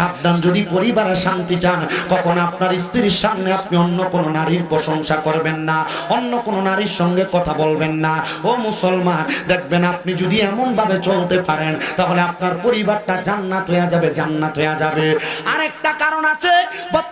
সাবধান, যদি পরিবারে শান্তি চান, কখন আপনার স্ত্রীর সামনে আপনি অন্য কোনো নারীর প্রশংসা করবেন না, অন্য কোনো নারীর সঙ্গে কথা বলবেন না। ও মুসলমান, দেখবেন আপনি যদি এমন ভাবে চলতে পারেন, তাহলে আপনার পরিবারটা জান্নাত হয়ে যাবে, জান্নাত হয়ে যাবে। আরেকটা কারণ আছে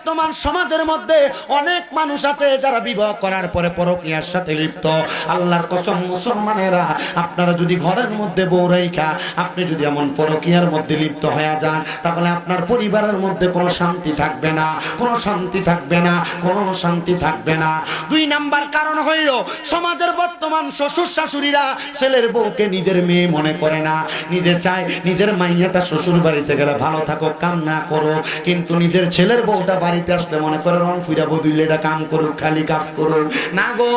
বর্তমান সমাজের মধ্যে অনেক মানুষ আছে যারা বিবাহ করার পরে পরকীয়ার সাথে লিপ্ত। আল্লাহর কসম, মুসলমানেরা, আপনারা যদি ঘরের মধ্যে বউ রেখা আপনি যদি এমন পরকীয়ার মধ্যে লিপ্ত হয়ে যান, তাহলে আপনার পরিবারের মধ্যে কোনো শান্তি থাকবে না, কোনো শান্তি থাকবে না, কোনো শান্তি থাকবে না। দুই নাম্বার কারণ হইল, সমাজের বর্তমান শ্বশুর শাশুড়িরা ছেলের বউকে নিজের মেয়ে মনে করে না। নিজে চায়, নিজের মাইয়াটা শ্বশুর বাড়িতে গেলে ভালো থাকো কাম না করো কিন্তু নিজের ছেলের বউটা বাড়িতে আসলে মনে করে, রং ফুইরা বদুইলে এটা কাম করুক, খালি কাজ করুক। না গো,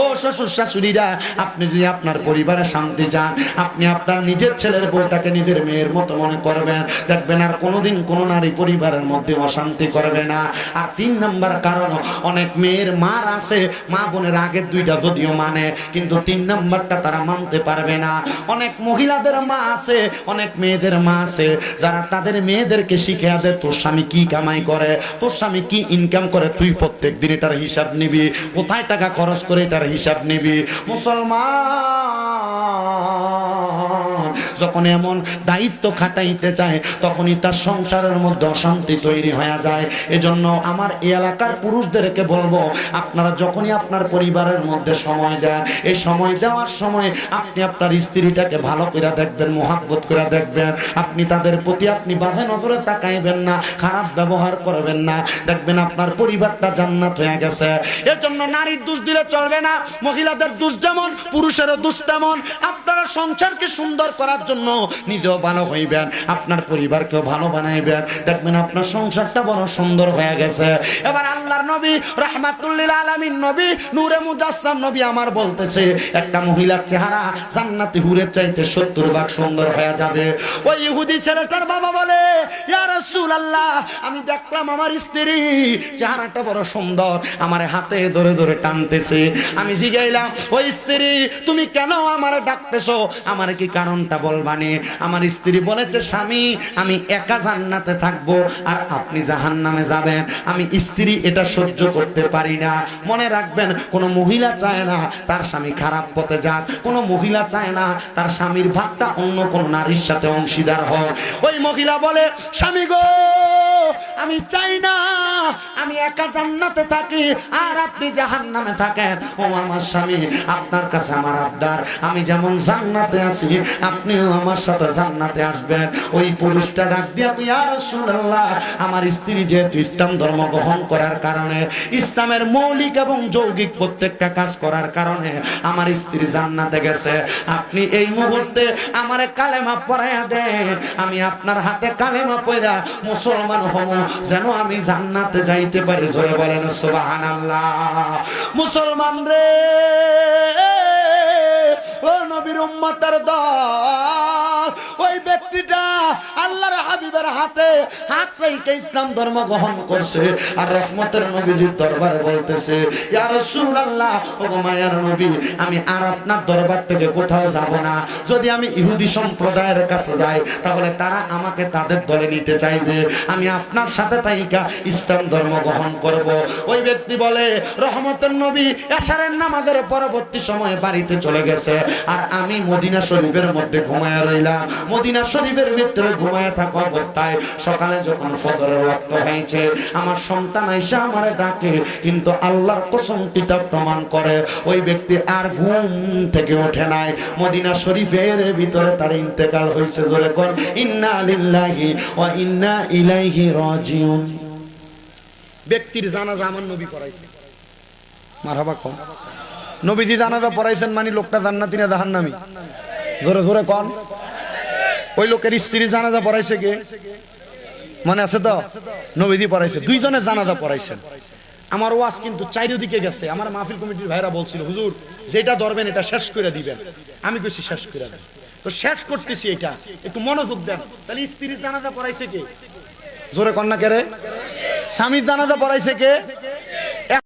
ও শ্বশুর শাশুড়িরা, আপনি যদি আপনার পরিবারে শান্তি চান, আপনি আপনার নিজের ছেলের বউটাকে নিজের মেয়ের মতো মনে করবেন। দেখবেন আর কোনোদিন কোনো নারী পরিবারের মধ্যে অশান্তি করবে না। আর তিন নাম্বার কারণ, অনেক মেয়ের মার আছে, মা বোনের আগের দুইটা যদিও মানে কিন্তু তিন নাম্বারটা তারা মানতে পারবে না। অনেক মহিলাদের মা আছে, অনেক মেয়েদের মা আছে, যারা তাদের মেয়েদেরকে শিখে দেয়, তোর স্বামী কি কামাই করে? তোর স্বামী কি ইনকাম করে? তুই প্রত্যেক দিন এটার হিসাব নিবি। কোথায় টাকা খরচ করে এটার হিসাব নিবি? মুসলমান! যখন এমন দায়িত্ব খাটাইতে চায়, তখনই তার সংসারের মধ্যে অশান্তি তৈরি হয়ে যায়। এজন্য আমার এলাকার পুরুষদেরকে বলব, আপনারা যখনই আপনার পরিবারের মধ্যে সময় দেন, এই সময় দেওয়ার সময় আপনি আপনার স্ত্রীটাকে ভালো করে দেখবেন, মোহাব্বত করে দেখবেন। আপনি তাদের প্রতি আপনি বাধা নজরে তাকাইবেন না, খারাপ ব্যবহার করবেন না। দেখবেন আপনার পরিবারটা জান্নাত হয়ে গেছে। এজন্য নারীর দোষ দিলে চলবে না, মহিলাদের দোষ যেমন, পুরুষেরও দোষ তেমন। আপনারা সংসারকে সুন্দর করার জন্য নিজেও ভালো হইবেন, আপনার পরিবারকেও ভালো বানাইবেন। দেখবেন আপনার সংসারটা বড় সুন্দর হয়ে গেছে। এবার আল্লাহর নবী, রহমাতুল্লিল আলামিন নবী, নূরে মুজাসসাম নবী আমার বলতেছে, একটা মহিলার চেহারা জান্নাতি হুরের চাইতে সত্তর ভাগ সুন্দর হয়ে যাবে। ওই ইহুদি ছেলেটার বাবা বলে, ইয়া রাসূলুল্লাহ, আমি দেখলাম আমার স্ত্রী চেহারাটা বড় সুন্দর, আমার হাতে ধরে ধরে টানতেছে। আমি জিগাইলাম, ওই স্ত্রী, তুমি কেন আমার ডাকতেছো? আমার কি কারণটা বলবানি আমার স্ত্রী বলেছে, স্বামী, আমি একা জান্নাতে থাকব, আর আপনি জাহান্নামে যাবেন। আমি স্ত্রী, এটা সহ্য করতে পারি না। মনে রাখবেন, কোনো মহিলা চায় না তার স্বামী খারাপ পথে যাক। কোনো মহিলা চায় না তার স্বামীর ভাগটা অন্য কোনো নারীর সাথে অংশীদার হয়। ওই মহিলা বলে, স্বামী গো! আমি চাই না, আমি একা জান্নাতে থাকি, আর আপনি জাহান্নামে থাকেন। ও আমার স্বামী, আপনার কাছে আমার আবদার। আমি যেমন জান্নাতে আছি, আপনিও আমার সাথে জান্নাতে আসবেন। ওই পুরুষটা ডাক দিয়ে আমি আর রাসূলুল্লাহ, আমার স্ত্রী যেহেতু ইসলাম ধর্ম গ্রহণ করার কারণে, ইসলামের মৌলিক এবং যৌগিক প্রত্যেকটা কাজ করার কারণে আমার স্ত্রী জান্নাতে গেছে। আপনি এই মুহূর্তে আমার কালেমা পড়াইয়া দেন। আমি আপনার হাতে কালেমা পড়া মুসলমান হব। যেন আমি জান্নাতে যাইতে পারি। জোরে বলেন, সুবহানাল্লাহ। মুসলমান রে, ও নবীর উম্মতের দল, ওই ব্যক্তিটা আল্লাহর হাবিবের হাতে হাত রেখে ইসলাম ধর্ম গ্রহণ করছে আর রহমতের নবীজির দরবারে বলতেছে, ইয়া রাসূলুল্লাহ, ও মায়ার নবী, আমি আর আপনার দরবার থেকে কোথাও যাব না। যদি আমি ইহুদি সম্প্রদায়ের কাছে যাই, তাহলে তারা আমাকে তাদের দলে নিতে চাইবে। আমি আপনার সাথে তাইকা ইসলাম ধর্ম গ্রহণ করব। ওই ব্যক্তি বলে, রহমতের নবী এশারের নামাজের পরবর্তী সময়ে বাড়িতে চলে গেছে। আর আমি মদিনা শরীফের মধ্যে ঘুমায়া রইলাম। মদিনা শরীফের ভিতরে ঘুমায়া থাকা অবস্থায় সকালে যখন ফজরের রক্ত হয়েছে, আমার সন্তান আইসা আমার ডাকে, কিন্তু আল্লাহর কসম কিতাব প্রমাণ করে, ওই ব্যক্তি আর ঘুম থেকে ওঠে নাই। মদিনা শরীফের ভিতরে তার ইন্তেকাল হয়েছে, জোরে কোন, ইন্না লিল্লাহি ওয়া ইন্না ইলাইহি রাজিউন। ব্যক্তির জানাজা আমার নবী পড়াইছে। মারহাবা কম। নবীজি জানাজা পড়াইছেন মানে লোকটা জান্নাতি না জাহান্নামী। জোরে জোরে কন। ওই লোকের স্ত্রী জানাজা পড়াইছে কে? মনে আছে তো? নবীজি পড়াইছে। দুইজনে জানাজা পড়াইছেন। আমার ওয়াজ কিন্তু চারিদিকে গেছে। আমার মাহফিল কমিটির ভাইরা বলছিল, হুজুর, যেটা ধরবেন এটা শেষ করে দিবেন। আমি কইছি, শেষ করে দেন। তো শেষ করতেছি এটা। একটু মনোযোগ দেন। তাহলে স্ত্রী জানাজা পড়াইছে কে? জোরে কন্যা কে রে? স্বামীর জানাজা পড়াইছে কে?